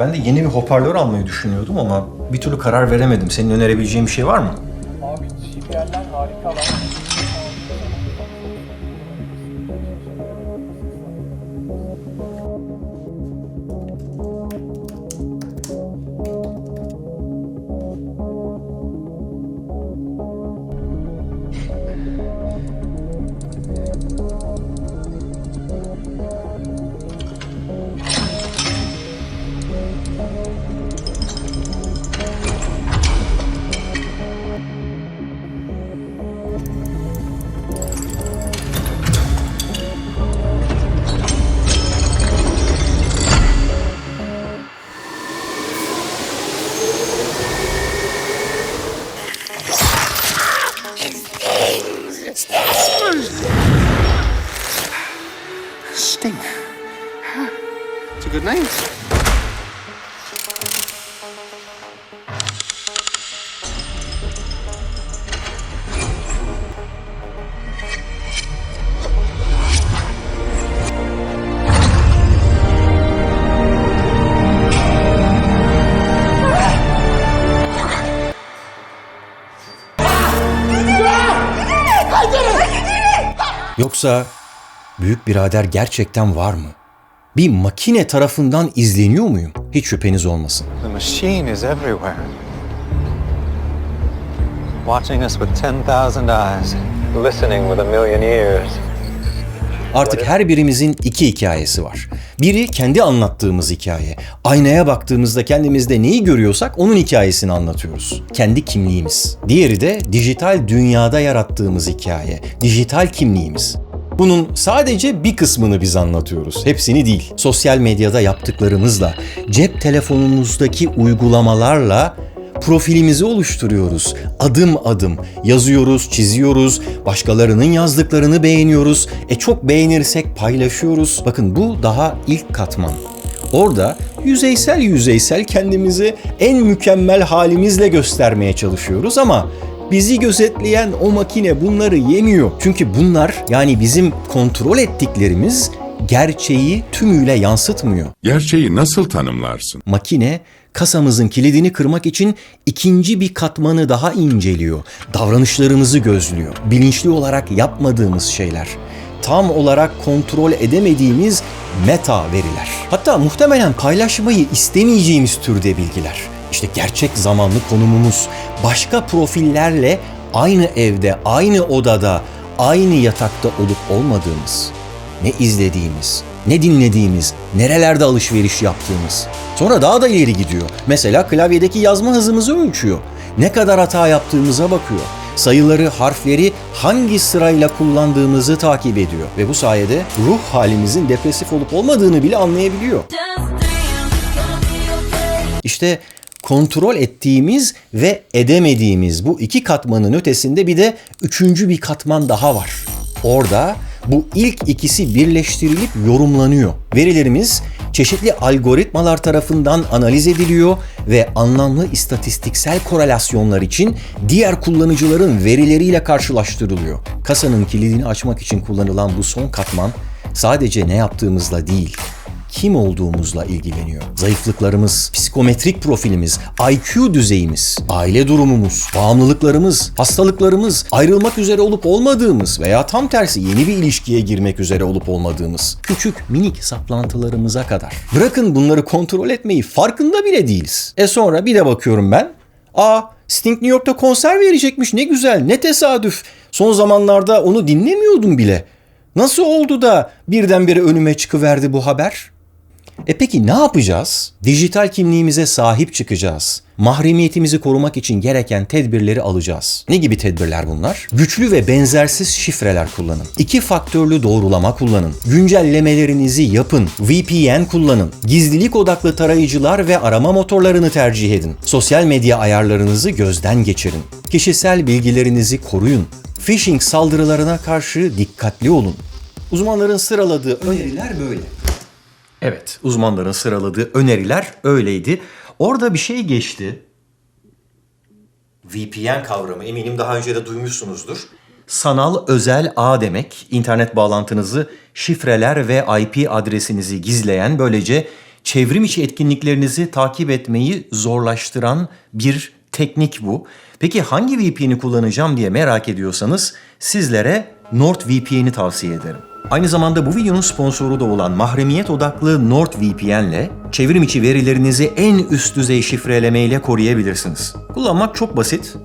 Ben de yeni bir hoparlör almayı düşünüyordum ama bir türlü karar veremedim. Senin önerebileceğin bir şey var mı? Abi JBL'ler harika lan. Sting. It's a good name. Yoksa büyük birader gerçekten var mı? Bir makine tarafından izleniyor muyum? Hiç şüpheniz olmasın. The machine is everywhere. Watching us with 10,000 eyes, listening with a million ears. Artık her birimizin iki hikayesi var. Biri kendi anlattığımız hikaye. Aynaya baktığımızda kendimizde neyi görüyorsak onun hikayesini anlatıyoruz. Kendi kimliğimiz. Diğeri de dijital dünyada yarattığımız hikaye. Dijital kimliğimiz. Bunun sadece bir kısmını biz anlatıyoruz. Hepsini değil. Sosyal medyada yaptıklarımızla, cep telefonumuzdaki uygulamalarla profilimizi oluşturuyoruz. Adım adım yazıyoruz, çiziyoruz, başkalarının yazdıklarını beğeniyoruz. E çok beğenirsek paylaşıyoruz. Bakın bu daha ilk katman. Orada yüzeysel yüzeysel kendimizi en mükemmel halimizle göstermeye çalışıyoruz ama bizi gözetleyen o makine bunları yemiyor. Çünkü bunlar yani bizim kontrol ettiklerimiz gerçeği tümüyle yansıtmıyor Gerçeği nasıl tanımlarsın? makine kasamızın kilidini kırmak için ikinci bir katmanı daha inceliyor. Davranışlarımızı gözlüyor. Bilinçli olarak yapmadığımız şeyler. Tam olarak kontrol edemediğimiz meta veriler. Hatta muhtemelen paylaşmayı istemeyeceğimiz türde bilgiler. İşte gerçek zamanlı konumumuz, başka profillerle aynı evde, aynı odada, aynı yatakta olup olmadığımız ne izlediğimiz, ne dinlediğimiz, nerelerde alışveriş yaptığımız. Sonra daha da ileri gidiyor. Mesela klavyedeki yazma hızımızı ölçüyor. Ne kadar hata yaptığımıza bakıyor. Sayıları, harfleri hangi sırayla kullandığımızı takip ediyor ve bu sayede ruh halimizin depresif olup olmadığını bile anlayabiliyor. İşte kontrol ettiğimiz ve edemediğimiz bu iki katmanın ötesinde bir de üçüncü bir katman daha var. Orada bu ilk ikisi birleştirilip yorumlanıyor. Verilerimiz çeşitli algoritmalar tarafından analiz ediliyor ve anlamlı istatistiksel korelasyonlar için diğer kullanıcıların verileriyle karşılaştırılıyor. Kasanın kilidini açmak için kullanılan bu son katman sadece ne yaptığımızla değil, kim olduğumuzla ilgileniyor. Zayıflıklarımız, psikometrik profilimiz, IQ düzeyimiz, aile durumumuz, bağımlılıklarımız, hastalıklarımız, ayrılmak üzere olup olmadığımız veya tam tersi yeni bir ilişkiye girmek üzere olup olmadığımız küçük minik saplantılarımıza kadar. Bırakın bunları kontrol etmeyi farkında bile değiliz. E sonra bir de bakıyorum ben. Aa Sting New York'ta konser verecekmiş ne güzel ne tesadüf. Son zamanlarda onu dinlemiyordum bile. Nasıl oldu da birdenbire önüme çıkıverdi bu haber? E peki ne yapacağız? Dijital kimliğimize sahip çıkacağız. Mahremiyetimizi korumak için gereken tedbirleri alacağız. Ne gibi tedbirler bunlar? Güçlü ve benzersiz şifreler kullanın. İki faktörlü doğrulama kullanın. Güncellemelerinizi yapın. VPN kullanın. Gizlilik odaklı tarayıcılar ve arama motorlarını tercih edin. Sosyal medya ayarlarınızı gözden geçirin. Kişisel bilgilerinizi koruyun. Phishing saldırılarına karşı dikkatli olun. Uzmanların sıraladığı öneriler böyle. Evet, uzmanların sıraladığı öneriler öyleydi. Orada bir şey geçti. VPN kavramı eminim daha önce de duymuşsunuzdur. Sanal özel ağ demek. İnternet bağlantınızı, şifreler ve IP adresinizi gizleyen böylece çevrim içi etkinliklerinizi takip etmeyi zorlaştıran bir teknik bu. Peki hangi VPN'i kullanacağım diye merak ediyorsanız sizlere NordVPN'i tavsiye ederim. Aynı zamanda bu videonun sponsoru da olan mahremiyet odaklı NordVPN ile çevrim içi verilerinizi en üst düzey şifreleme ile koruyabilirsiniz. Kullanmak çok basit.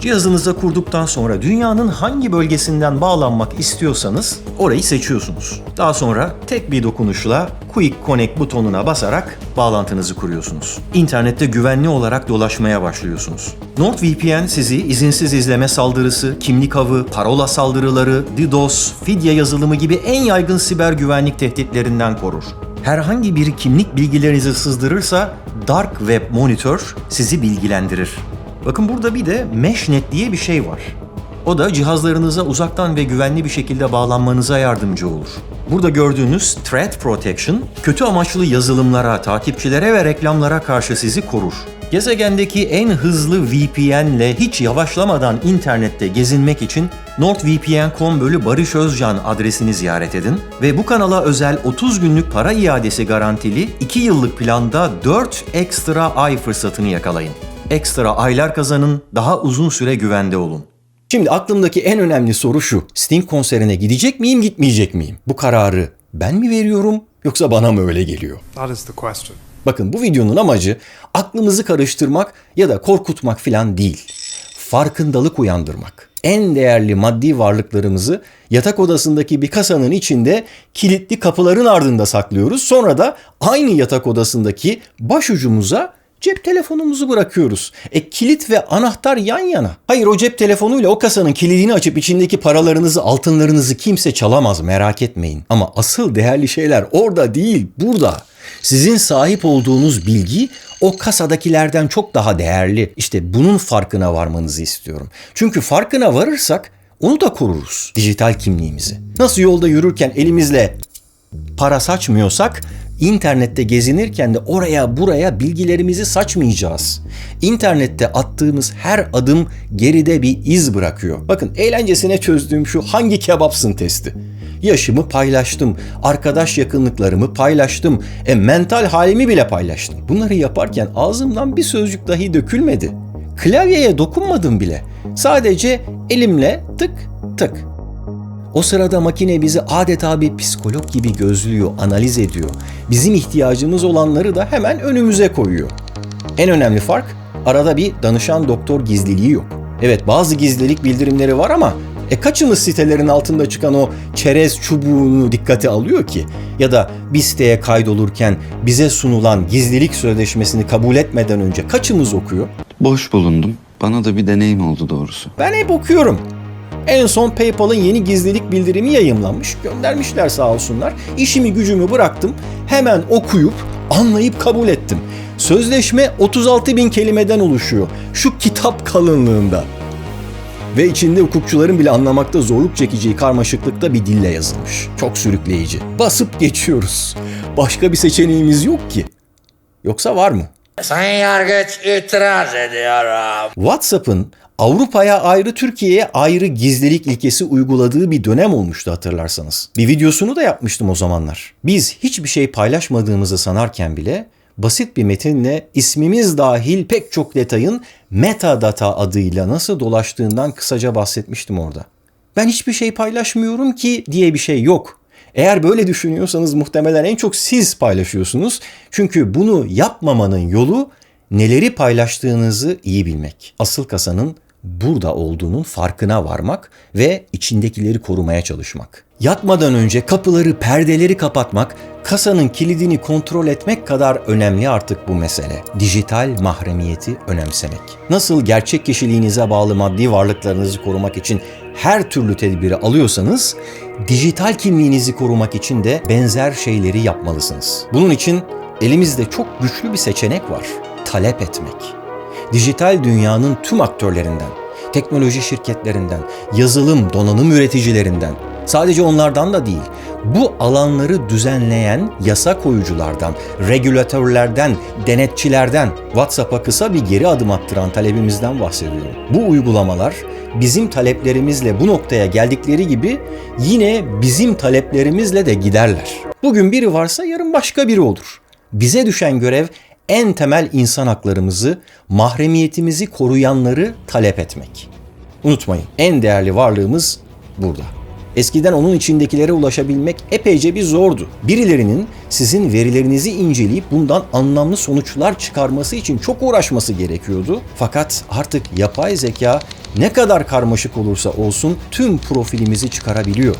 Cihazınıza kurduktan sonra dünyanın hangi bölgesinden bağlanmak istiyorsanız orayı seçiyorsunuz. Daha sonra tek bir dokunuşla Quick Connect butonuna basarak bağlantınızı kuruyorsunuz. İnternette güvenli olarak dolaşmaya başlıyorsunuz. NordVPN sizi izinsiz izleme saldırısı, kimlik avı, parola saldırıları, DDoS, fidye yazılımı gibi en yaygın siber güvenlik tehditlerinden korur. Herhangi bir kimlik bilgilerinizi sızdırırsa Dark Web Monitor sizi bilgilendirir. Bakın burada bir de MeshNet diye bir şey var. O da cihazlarınıza uzaktan ve güvenli bir şekilde bağlanmanıza yardımcı olur. Burada gördüğünüz Threat Protection, kötü amaçlı yazılımlara, takipçilere ve reklamlara karşı sizi korur. Gezegendeki en hızlı VPN ile hiç yavaşlamadan internette gezinmek için nordvpn.com bölü Barış Özcan adresini ziyaret edin ve bu kanala özel 30 günlük para iadesi garantili 2 yıllık planda 4 ekstra ay fırsatını yakalayın. Ekstra aylar kazanın, daha uzun süre güvende olun. Şimdi aklımdaki en önemli soru şu. Sting konserine gidecek miyim, gitmeyecek miyim? Bu kararı ben mi veriyorum yoksa bana mı öyle geliyor? That is the question. Bakın bu videonun amacı aklımızı karıştırmak ya da korkutmak falan değil. Farkındalık uyandırmak. En değerli maddi varlıklarımızı yatak odasındaki bir kasanın içinde kilitli kapıların ardında saklıyoruz. Sonra da aynı yatak odasındaki başucumuza cep telefonumuzu bırakıyoruz. E kilit ve anahtar yan yana. Hayır o cep telefonuyla o kasanın kilidini açıp içindeki paralarınızı, altınlarınızı kimse çalamaz merak etmeyin. Ama asıl değerli şeyler orada değil, burada. Sizin sahip olduğunuz bilgi o kasadakilerden çok daha değerli. İşte bunun farkına varmanızı istiyorum. Çünkü farkına varırsak onu da koruruz. Dijital kimliğimizi. Nasıl yolda yürürken elimizle para saçmıyorsak internette gezinirken de oraya buraya bilgilerimizi saçmayacağız. İnternette attığımız her adım geride bir iz bırakıyor. Bakın eğlencesine çözdüğüm şu hangi kebapsın testi. Yaşımı paylaştım, arkadaş yakınlıklarımı paylaştım, e, mental halimi bile paylaştım. Bunları yaparken ağzımdan bir sözcük dahi dökülmedi. Klavyeye dokunmadım bile. Sadece elimle tık tık o sırada makine bizi adeta bir psikolog gibi gözlüyor, analiz ediyor. Bizim ihtiyacımız olanları da hemen önümüze koyuyor. En önemli fark arada bir danışan doktor gizliliği yok. Evet bazı gizlilik bildirimleri var ama e kaçımız sitelerin altında çıkan o çerez çubuğunu dikkate alıyor ki? Ya da bir siteye kaydolurken bize sunulan gizlilik sözleşmesini kabul etmeden önce kaçımız okuyor? Boş bulundum. Bana da bir deneyim oldu doğrusu. Ben hep okuyorum. En son PayPal'ın yeni gizlilik bildirimi yayımlanmış. Göndermişler sağ olsunlar. İşimi gücümü bıraktım. Hemen okuyup anlayıp kabul ettim. Sözleşme 36 bin kelimeden oluşuyor. Şu kitap kalınlığında. Ve içinde hukukçuların bile anlamakta zorluk çekeceği karmaşıklıkta bir dille yazılmış. Çok sürükleyici. Basıp geçiyoruz. Başka bir seçeneğimiz yok ki. Yoksa var mı? Sayın Yargıç itiraz ediyorum. WhatsApp'ın Avrupa'ya ayrı Türkiye'ye ayrı gizlilik ilkesi uyguladığı bir dönem olmuştu hatırlarsanız. Bir videosunu da yapmıştım o zamanlar. Biz hiçbir şey paylaşmadığımızı sanarken bile basit bir metinle ismimiz dahil pek çok detayın metadata adıyla nasıl dolaştığından kısaca bahsetmiştim orada. Ben hiçbir şey paylaşmıyorum ki diye bir şey yok. Eğer böyle düşünüyorsanız muhtemelen en çok siz paylaşıyorsunuz. Çünkü bunu yapmamanın yolu neleri paylaştığınızı iyi bilmek. Asıl kasanın burada olduğunun farkına varmak ve içindekileri korumaya çalışmak. Yatmadan önce kapıları, perdeleri kapatmak, kasanın kilidini kontrol etmek kadar önemli artık bu mesele. Dijital mahremiyeti önemsemek. Nasıl gerçek kişiliğinize bağlı maddi varlıklarınızı korumak için her türlü tedbiri alıyorsanız, dijital kimliğinizi korumak için de benzer şeyleri yapmalısınız. Bunun için elimizde çok güçlü bir seçenek var. Talep etmek dijital dünyanın tüm aktörlerinden, teknoloji şirketlerinden, yazılım, donanım üreticilerinden, sadece onlardan da değil, bu alanları düzenleyen yasa koyuculardan, regülatörlerden, denetçilerden WhatsApp'a kısa bir geri adım attıran talebimizden bahsediyorum. Bu uygulamalar bizim taleplerimizle bu noktaya geldikleri gibi yine bizim taleplerimizle de giderler. Bugün biri varsa yarın başka biri olur. Bize düşen görev en temel insan haklarımızı, mahremiyetimizi koruyanları talep etmek. Unutmayın en değerli varlığımız burada. Eskiden onun içindekilere ulaşabilmek epeyce bir zordu. Birilerinin sizin verilerinizi inceleyip bundan anlamlı sonuçlar çıkarması için çok uğraşması gerekiyordu. Fakat artık yapay zeka ne kadar karmaşık olursa olsun tüm profilimizi çıkarabiliyor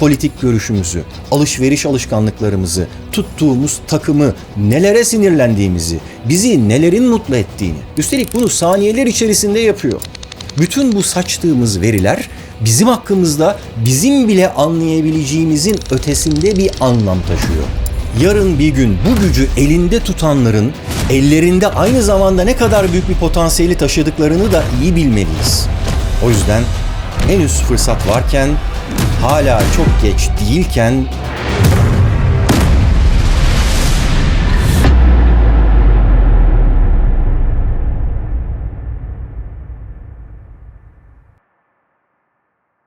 politik görüşümüzü, alışveriş alışkanlıklarımızı, tuttuğumuz takımı, nelere sinirlendiğimizi, bizi nelerin mutlu ettiğini. Üstelik bunu saniyeler içerisinde yapıyor. Bütün bu saçtığımız veriler bizim hakkımızda bizim bile anlayabileceğimizin ötesinde bir anlam taşıyor. Yarın bir gün bu gücü elinde tutanların ellerinde aynı zamanda ne kadar büyük bir potansiyeli taşıdıklarını da iyi bilmeliyiz. O yüzden henüz fırsat varken, hala çok geç değilken